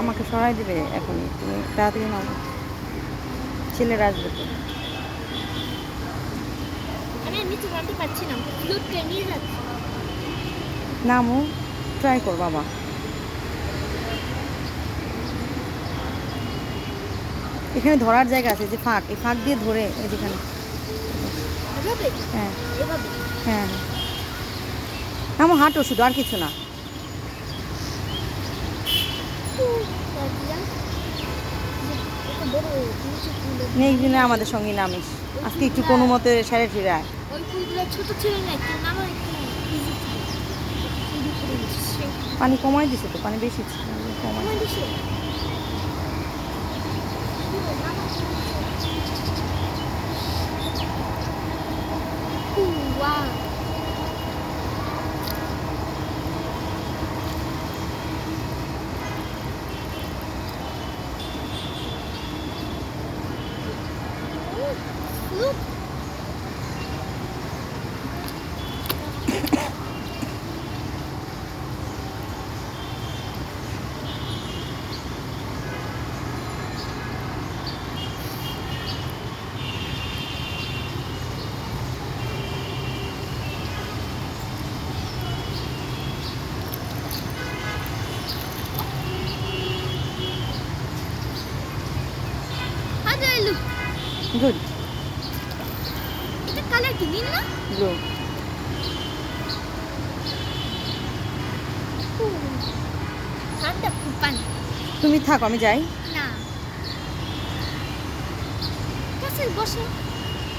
আমাকে সরাই দেবে এখনই তুমি তাড়াতাড়ি নামো ছেলেরা আসবে তো। নামো ট্রাই কর বাবা। এখানে ধরার জায়গা আছে যে ফাঁক এই ফাঁক দিয়ে ধরে এই যেখানে হ্যাঁ। হ্যাঁ। নামো হাঁটো শুধু আর কিছু না। নেক্সট দিনে আমাদের সঙ্গে নামিস। আজকে একটু কোনো মতে সেরে ফিরে আয়। ওই ফুলগুলো ছোট ছিল না একটু নামা একটু ইজি ছিল। ইজি করে দিচ্ছে পানি কমাই দিছে তো পানি বেশি কমাই দিছে? Look. গুড এটা কালার কি নীল না? ব্লু ঠান্ডা খুব পানি তুমি থাকো আমি যাই। না। কাছে বসো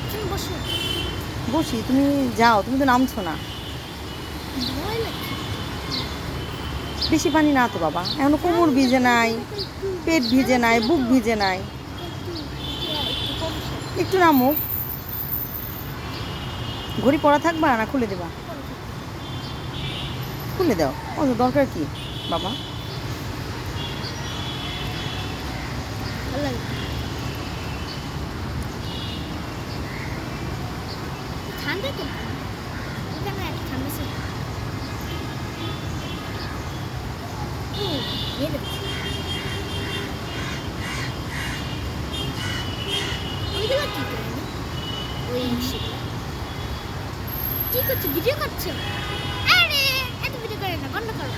তুমি বসো। বসি তুমি যাও তুমি তো নামছো না। বেশি পানি না তো বাবা এখনও কোমর ভিজে নাই পেট ভিজে নাই বুক ভিজে নাই। একটু নামো। ঘড়ি পড়া থাকবা না খুলে দেবা? খুলে দাও। ও দরকার কি? বাবা। ঠান্ডা তো এখানে একটা ঠান্ডা ছিল ও, এই দেখো। ওইগুলো কি ওই কি করছ? ভিডিও করছ? আরে এত ভিডিও করে না বন্ধ করো